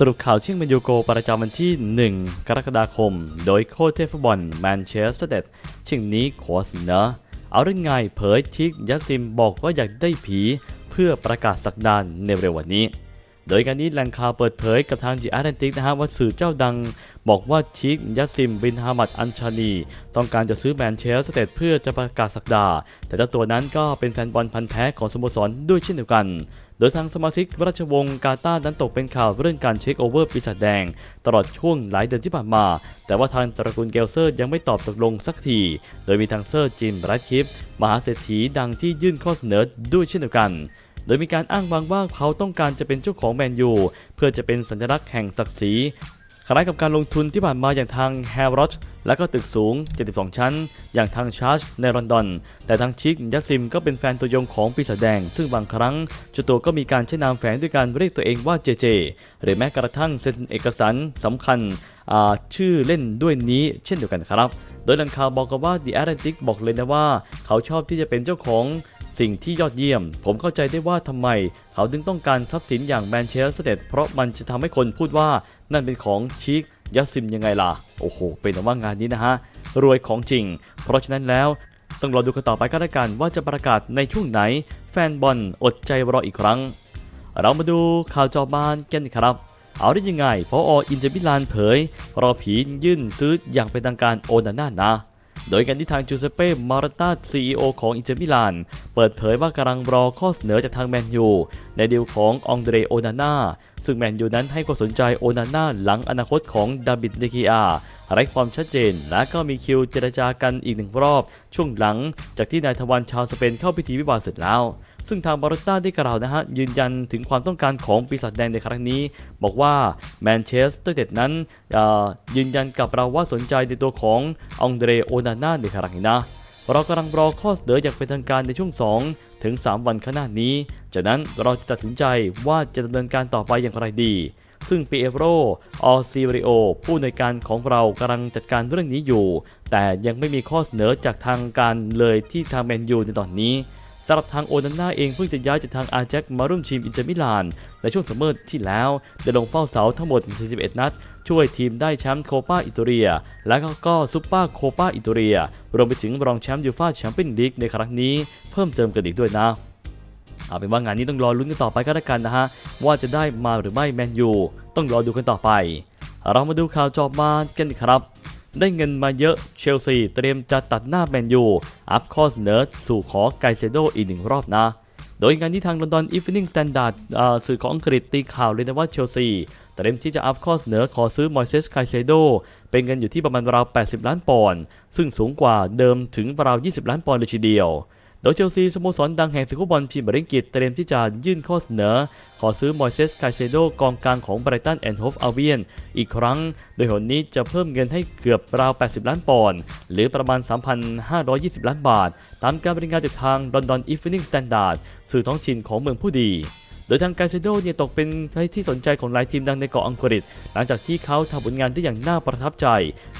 สรุปข่าวเชิงแมนยูโกประจำวันที่ 1 กรกฎาคม โดยโค้ชเทฟุตบอลแมนเชสเตอร์เดดชิงนี้ขอเสนอเอาเรื่องไงเผยทิกยัสซิมบอกว่าอยากได้ผีเพื่อประกาศสักดานในเร็ววันนี้ โดยการนี้แหล่งข่าวเปิดเผยกับทางจีอาร์แอนติกนะฮะว่าสื่อเจ้าดัง บอกว่าชิคยัสซิมบินฮามัดอันชานี ต้องการจะซื้อแมนเชสเตอร์เพื่อจะประกาศสักดา แต่เจ้าตัวนั้นก็เป็นแฟนบอลพันธ์แท้ของสโมสรด้วยเช่นเดียวกัน โดยทางสมาชิกราชวงศ์กาตาร์นั้นตกเป็นข่าวเรื่องการเช็คโอเวอร์ปีศาจแดง ตลอดช่วงหลายเดือนที่ผ่านมา แต่ว่าทางตระกูลเกลเซอร์ยังไม่ตอบตกลงสักที โดยมีทางเซอร์จิมรัดคิฟมหาเศรษฐีดังที่ยื่นข้อเสนอด้วยเช่นเดียวกันโดยมีการอ้างวางว่าเขาต้องการจะเป็นเจ้าของแมนยู เพื่อจะเป็นสัญลักษณ์แห่งศักดิ์ศรี คล้ายกับการลงทุนที่ผ่านมาอย่างทางแฮร์รอ h และก็ตึกสูง 72 ชั้น อย่างทางชาร์จในลอนดอน แต่ทางชิคยัสซิมก็เป็นแฟนตัวยงของปีศาจแดง ซึ่งบางครั้งเจ้าตัวก็มีการใช้นามแฝงด้วยการเรียกตัวเองว่าเจเจ หรือแม้กระทั่งเซ็นเอกสารสำคัญชื่อเล่นด้วยนี้เช่นเดียวกันครับ โดยหล่งข่าวบอกกับว่า The Atlantic บอกเลยนะว่า เขาชอบที่จะเป็นเจ้าของ สิ่งที่ยอดเยี่ยม ผมเข้าใจได้ว่าทำไม เขาถึงต้องการทรัพย์สินอย่างแมนเชสเตอร์เพราะมันจะทำให้คนพูดว่านั่นเป็นของชิคยัสซิมยังไงล่ะ โอ้โห เป็นว่างานนี้นะฮะ รวยของจริง เพราะฉะนั้นแล้ว ต้องรอดูกันต่อไปก็แล้วกันว่าจะประกาศในช่วงไหน แฟนบอลอดใจรออีกครั้ง เรามาดูข่าวจอบานกันครับ เอาได้ยังไงพออินเตอร์มิลานเผย รอผียื่นซื้ออย่างเป็นทางการโอนาน่านะ โดยการที่ทางจูเซเป้ มาร์ตาซีอของอินเตอร์มิลาน เปิดเผยว่ากำลังรอข้อเสนอจากทางแมนยู ในดีลขององเดรโอนาน่า ซึ่งแมนยูนั้นให้ความสนใจโอนาน่าหลังอนาคตของดาบิดเดกิอาไร้ความชัดเจน และก็มีคิวเจรจากันอีกหนึ่งรอบ ช่วงหลัง จากที่นายทวันชาวสเปนเข้าพิธีวิวาห์เสร็จแล้ว ซึ่งทางบาร์ต้าได้กล่าวนะฮะยืนยันถึงความต้องการของปีศาจแดงในครั้งนี้ บอกว่าแมนเชสเตอร์เด็ดนั้นยืนยันกับเราว่าสนใจในตัวขององเดรโอนาน่าในครั้งนี้นะเรากำลังรอข้อเสนออย่างเป็นทางการในช่วง 2 ถึง 3 วันข้างหน้านี้ จากนั้นเราจะตัดสินใจว่าจะดำเนินการต่อไปอย่างไรดี ซึ่งปีเอโรออซิริโอผู้ในการของเรากำลังจัดการเรื่องนี้อยู่ แต่ยังไม่มีข้อเสนอจากทางการเลยที่ทางแมนยูในตอนนี้ สำหรับทางโอนาน่าเองเพิ่งจะย้ายจากทางอาแจ็คมาร่วมทีมอินเตอร์มิลานในช่วงซัมเมอร์ที่แล้ว ได้ลงเฝ้าเสาทั้งหมด 41 นัด ช่วยทีมได้แชมป์โคปาอิตาเลีย และก็ซุปเปอร์โคปาอิตาเลีย รวมไปถึงรองแชมป์ยูฟ่าแชมเปี้ยนลีกในครั้งนี้เพิ่มเติมกันอีกด้วยนะเอาเป็นว่างานนี้ต้องรอลุ้นกันต่อไปก็แล้วกันนะฮะ ว่าจะได้มาหรือไม่แมนยูต้องรอดูกันต่อไป เรามาดูข่าวจอบมากันครับ ได้เงินมาเยอะเชลซีเตรียมจะตัดหน้าแมนยู อัพข้อเสนอสู่ขอไกเซโดอีกหนึ่งรอบนะ โดยงานที่ทางลอนดอนอีฟ n นิ่งสแตนดาร์ดสื่อของอังกฤษตีข่าวเลยนะว่าเชลซีเตรียมที่จะอัพข้อเสนอขอซื้อมอยเซสไคเซโดเป็นเงินอยู่ที่ประมาณราว 80 ล้านปอนด์ซึ่งสูงกว่าเดิมถึงราว 20 ล้านปอนด์เลยทีเดียว โดยเชลซีสโมสรดังแห่งศึกฟุตบอลพรีเมียร์ลีกอังกฤษเตรียมที่จะยื่นข้อเสนอ ขอซื้อมอยเซสไคเซโดกองกลางของไบรตันแอนด์โฮฟอัลเบียนอีกครั้ง โดยหนนี้จะเพิ่มเงินให้เกือบราว 80 ล้านปอนด์หรือประมาณ 3,520 ล้านบาท ตามการบริงานจากทาง London Evening Standard สื่อท้องถิ่นของเมืองผู้ดีโดยทางไกเซโดเนี่ยตกเป็นที่สนใจของหลายทีมดังในเกาะอังกฤษ หลังจากที่เขาทำผลงานได้อย่างน่าประทับใจ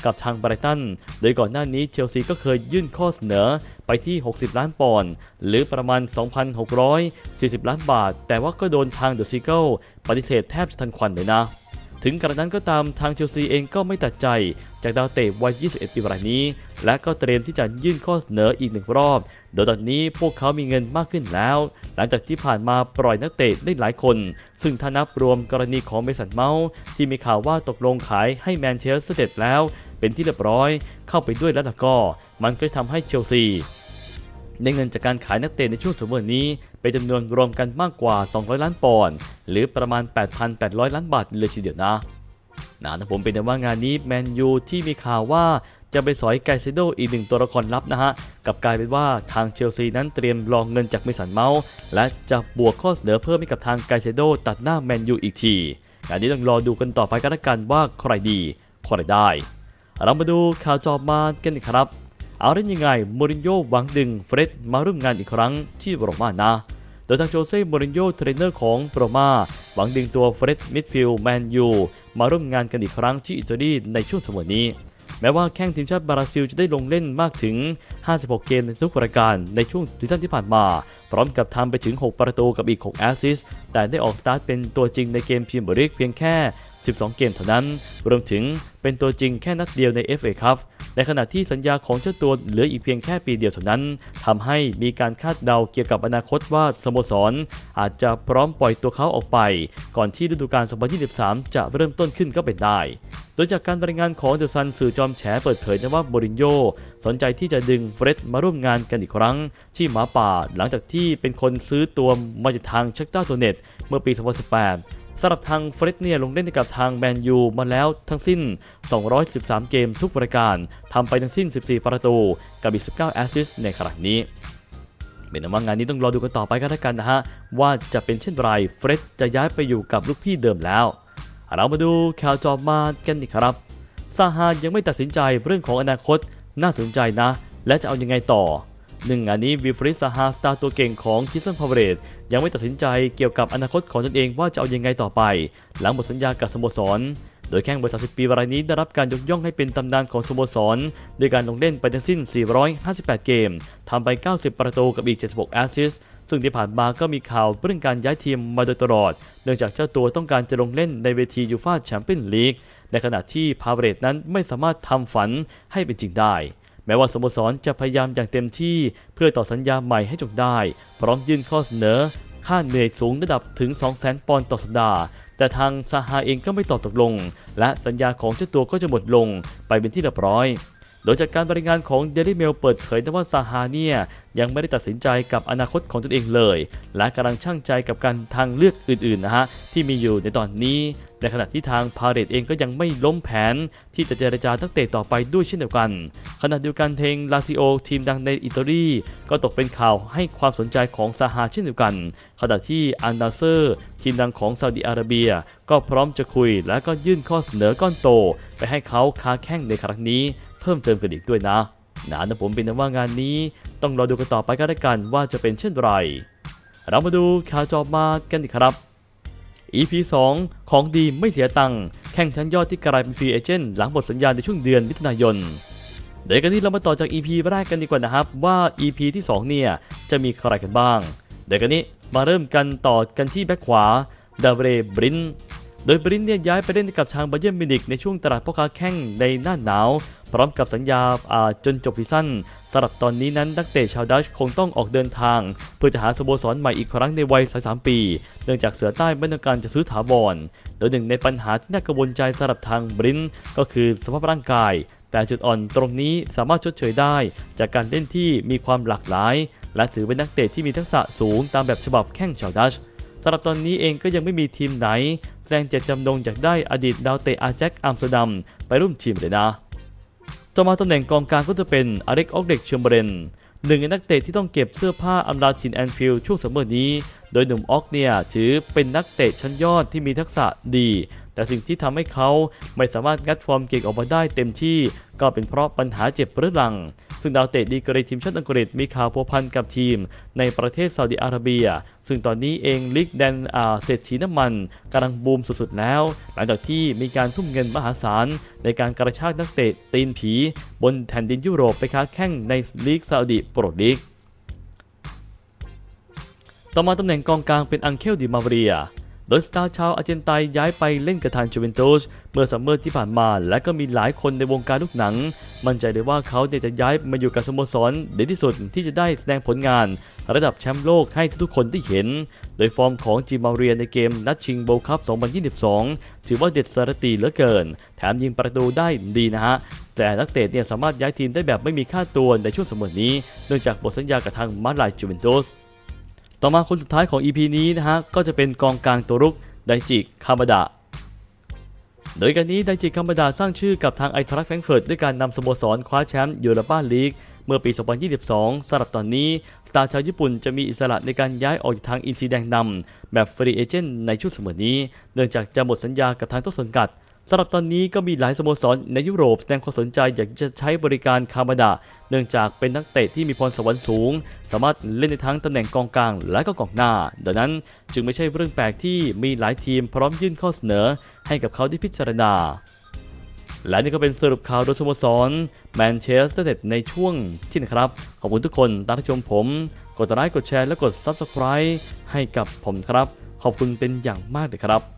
กับทางไบรตัน โดยก่อนหน้านี้เชลซีก็เคยยื่นข้อเสนอ ไปที่ 60 ล้านปอนด์หรือประมาณ 2,640 ล้านบาท แต่ว่าก็โดนทางเดอะซีเกิลปฏิเสธแทบจะทันควันเลยนะ ถึงกระนั้นก็ตามทางเชลซีเองก็ไม่ตัดใจจากดาวเตะวัย 21 ปีรายนี้ และก็เตรียมที่จะยื่นข้อเสนออีกหนึ่งรอบ โดยตอนนี้พวกเขามีเงินมากขึ้นแล้ว หลังจากที่ผ่านมาปล่อยนักเตะได้หลายคน ซึ่งถ้านับรวมกรณีของเมสันเมาส์ที่มีข่าวว่าตกลงขายให้แมนเชสเตอร์เด็ดแล้ว เป็นที่เรียบร้อยเข้าไปด้วยแล้วล่ะก็ มันก็จะทำให้เชลซี ได้เงินจากการขายนักเตะในช่วงซัมเมอร์นี้เป็นจำนวนรวมกันมากกว่า 200 ล้านปอนด์หรือประมาณ 8,800 ล้านบาทเลยทีเดียวนะนะแต่ผมเป็นแต่ว่างานนี้แมนยูที่มีข่าวว่าจะไปสอยไกเซโดอีกหนึ่งตัวละครลับนะฮะกับกลายเป็นว่าทางเชลซีนั้นเตรียมรองเงินจากเมสันเมาส์และจะบวกข้อเสนอเพิ่มให้กับทางไกเซโดตัดหน้าแมนยูอีกทีงานนี้ต้องรอดูกันต่อไปกันละกันว่าใครดีใครได้ เรามาดูข่าวจอบมากันครับ เอาได้ยังไงมูรินโญ่หวังดึงเฟร็ดมาร่วมงานอีกครั้งที่โรม่านะ โดยทางโจเซ่มูรินโญ่เทรนเนอร์ของโรม่าหวังดึงตัวเฟร็ดมิดฟิลด์แมนยูมาร่วมงานกันอีกครั้งที่อิตาลีในช่วงสมัยนี้ แม้ว่าแข้งทีมชาติบราซิลจะได้ลงเล่นมากถึง 56 เกมในทุกรายการในช่วงซีซั่นที่ผ่านมา พร้อมกับทำไปถึง 6 ประตูกับอีก 6 แอสซิสต์แต่ได้ออกสตาร์ทเป็นตัวจริงในเกมพรีเมียร์ลีกเพียงแค่ 12 เกมเท่านั้น รวมถึงเป็นตัวจริงแค่นัดเดียวใน FA ครับในขณะที่สัญญาของเจ้าตัวเหลืออีกเพียงแค่ปีเดียวเท่านั้นทำให้มีการคาดเดาเกี่ยวกับอนาคตว่าสโมสร อาจจะพร้อมปล่อยตัวเขาออกไป ก่อนที่ฤดูกาล 2023 จะเริ่มต้นขึ้นก็เป็นได้ โดยจากการรายงานของเดอะซันสื่อจอมแฉเปิดเผยนะว่าบรินโญสนใจที่จะดึงเฟร็ดมาร่วมงานกันอีกครั้ง ที่หมาป่าหลังจากที่เป็นคนซื้อตัวมาจากทางชักต้าตัวเน็ตเมื่อปี 2018 สำหรับทางเฟรดเนี่ยลงเล่นให้กับทางแมนยูมาแล้วทั้งสิ้น 213 เกมทุกรายการทำไปทั้งสิ้น 14 ประตู กับอีก 19 แอสซิสต์ในครั้งนี้เป็นว่างานนี้ต้องรอดูกันต่อไปกันแล้วกันนะฮะ ว่าจะเป็นเช่นไรเฟร็ดจะย้ายไปอยู่กับลูกพี่เดิมแล้ว เรามาดูข่าวจอบมากันอีกครับซาฮายังไม่ตัดสินใจเรื่องของอนาคตน่าสนใจนะ และจะเอายังไงต่อ หนึ่งงานนี้วิฟริสฮาสตาร์ตัวเก่งของคิสซันพาวเวตยังไม่ตัดสินใจเกี่ยวกับอนาคตของตนเองว่าจะเอาอยังไงต่อไป หลังหมดสัญญากับสโมสร โดยแข้งวัย30ปีรายนี้ได้รับการยกย่องให้เป็นตำนานของสโมสรด้วยการลงเล่นไปทั้งสิ้น 458 เกมทำไป 90 ประตูกับอีก 76 แอสซิสซึ่งที่ผ่านมาก็มีข่าวเรื่องการย้ายทีมมาโดยตลอด เนื่องจากเจ้าตัวต้องการจะลงเล่นในเวทียูฟ่าแชมเปี้ยนลีกในขณะที่พาเวเรตนั้นไม่สามารถทำฝันให้เป็นจริงได้ แม้ว่าสโมสรจะพยายามอย่างเต็มที่เพื่อต่อสัญญาใหม่ให้จงได้ พร้อมยื่นข้อเสนอ ค่าเหนื่อยสูงระดับถึง 200,000 ปอนด์ต่อสัปดาห์ แต่ทางซาฮาเองก็ไม่ตอบตกลง และสัญญาของเจ้าตัวก็จะหมดลงไปเป็นที่เรียบร้อยโดยจากการบริงานของ Daily Mail เปิดเผยว่าซาฮาเนี่ยยังไม่ได้ตัดสินใจกับอนาคตของตนเองเลย และกำลังช่างใจกับการทางเลือกอื่นๆนะฮะที่มีอยู่ในตอนนี้ ในขณะที่ทางพาเรตเองก็ยังไม่ล้มแผนที่จะเจรจาตั้งเตะต่อไปด้วยเช่นเดียวกัน ขณะเดียวกันเทงลาซิโอทีมดังในอิตาลีก็ตกเป็นข่าวให้ความสนใจของซาฮาเช่นเดียวกัน ขณะที่อันนาเซอร์ ทีมดังของซาอุดิอาระเบีย ก็พร้อมจะคุยและก็ยื่นข้อเสนอก้อนโต ไปให้เขาค้าแข่งในครั้งนี้ เพิ่มเติมกันอีกด้วยนะนะนะผมเป็นนะว่างานนี้ ต้องรอดูกันต่อไปก็แล้วกันว่าจะเป็นเช่นไรเรามาดูข่าวจอบมากันอีครับ EP 2 ของดีไม่เสียตังค์แข่งชั้นยอดที่กลายเป็นฟรีเอเจนต์หลังหมดสัญญาในช่วงเดือนมิถุนายน เดี๋ยวกันนี้เรามาต่อจาก EP แรกกันดีกว่านะครับ ว่า EP ที่ 2 เนี่ย จะมีใครกันบ้าง เดี๋ยวกันนี้มาเริ่มกันต่อกันที่แบ็คขวาดาเวเรบริน โดยบรินเนี่ยย้ายไปเล่นกับทางบาเยิร์นมิวนิกในช่วงตลาดพ่อค้าแข้งในหน้าหนาว พร้อมกับสัญญาอ่าจนจบซีซั่นสำหรับตอนนี้นั้นนักเตะชาวดัชคงต้องออกเดินทาง เพื่อจะหาสโมสรใหม่อีกครั้งในวัย 33 ปี เนื่องจากเสือใต้ไม่ต้องการจะซื้อถาวรโดยหนึ่งในปัญหาที่น่ากังวลใจสำหรับทางบรินก็คือสภาพร่างกาย แต่จุดอ่อนตรงนี้สามารถชดเชยได้ จากการเล่นที่มีความหลากหลาย และถือเป็นนักเตะที่มีทักษะสูงตามแบบฉบับแข้งชาวดัชสำหรับตอนนี้เองก็ยังไม่มีทีมไหน แสดงเจตจำนงอยากได้อดีตดาวเตะอาแจ็คอัมสเตอร์ดัมไปร่วมทีมเลยนะ ต่อมาตำแหน่งกองกลางก็จะเป็นอเล็กออกเด็กเชมเบรนหนึ่งในนักเตะที่ต้องเก็บเสื้อผ้าอำลาชินแอนฟิลช่วงซัมเมอร์นี้ โดยหนุ่มออกเนี่ยถือเป็นนักเตะชั้นยอดที่มีทักษะดี แต่สิ่งที่ทำให้เขาไม่สามารถงัดฟอร์มเก่งออกมาได้เต็มที่ ก็เป็นเพราะปัญหาเจ็บเรื้อรัง ซึ่งดาวเตะดีกรีทีมชาติอังกฤษมีข่าวพัวพันกับทีม ในประเทศซาอุดิอาระเบีย ซึ่งตอนนี้เองลิกแดนอาเศรษฐีน้ำมันกำลังบูมสุดๆแล้ว หลังจากที่มีการทุ่มเงินมหาศาล ในการกระชากนักเตะตีนผี บนแผ่นดินยุโรปไปค้าแข่งในลีกซาอุดิโปรลีกต่อมาตำแหน่งกองกลางเป็นอังเคลดิมาเรีย โดยสตาร์ชาวอาร์เจนไตย้ายไปเล่นกับทางจูเวนตุสเมื่อซัมเมอร์ที่ผ่านมา และก็มีหลายคนในวงการลูกหนัง มั่นใจเลยว่าเขาจะย้ายมาอยู่กับสโมสรเด่นที่สุดที่จะได้แสดงผลงาน ระดับแชมป์โลกให้ทุกคนได้เห็น โดยฟอร์มของจิมาเรียในเกมนัดชิงโบคัพ 2022 ถือว่าเด็ดสารตีเหลือเกิน แถมยิงประตูได้ดีนะฮะแต่นักเตะเนี่ยสามารถย้ายทีมได้แบบไม่มีค่าตัวในช่วงสมอนี้ เนื่องจากบทสัญญากับทางมาลายจูเวนตุส ต่อมาคนสุดท้ายของ EP นี้นะฮะก็จะเป็นกองกลางตัวรุกไดจิคามาดะโดยการนี้ไดจิคามาดะสร้างชื่อกับทางไอทรัคแฟรงเฟิร์ตด้วยการนำสโมสรคว้าแชมป์ยูโรปาลีกเมื่อปี 2022สำหรับตอนนี้ สตาร์ชาวญี่ปุ่นจะมีอิสระในการย้ายออกจากทางอินซีแดงดำแบบฟรีเอเจนต์ในช่วงเสมอนี้ เนื่องจากจะหมดสัญญากับทางต้นสังกัด สำหรับตอนนี้ก็มีหลายสโมสรในยุโรปแสดงความสนใจอยากจะใช้บริการคามาดะเนื่องจากเป็นนักเตะที่มีพรสวรรค์สูง สามารถเล่นในทั้งตำแหน่งกองกลางและก็กองหน้า ดังนั้นจึงไม่ใช่เรื่องแปลกที่มีหลายทีมพร้อมยื่นข้อเสนอ ให้กับเขาได้พิจารณา และนี่ก็เป็นสรุปข่าวโดยสโมสรแมนเชสเตอร์เดในช่วงที่นะครับ ขอบคุณทุกคนตามที่ชมผม กดไลค์กดแชร์และกด Subscribe ให้กับผมครับ ขอบคุณเป็นอย่างมากเลยครับ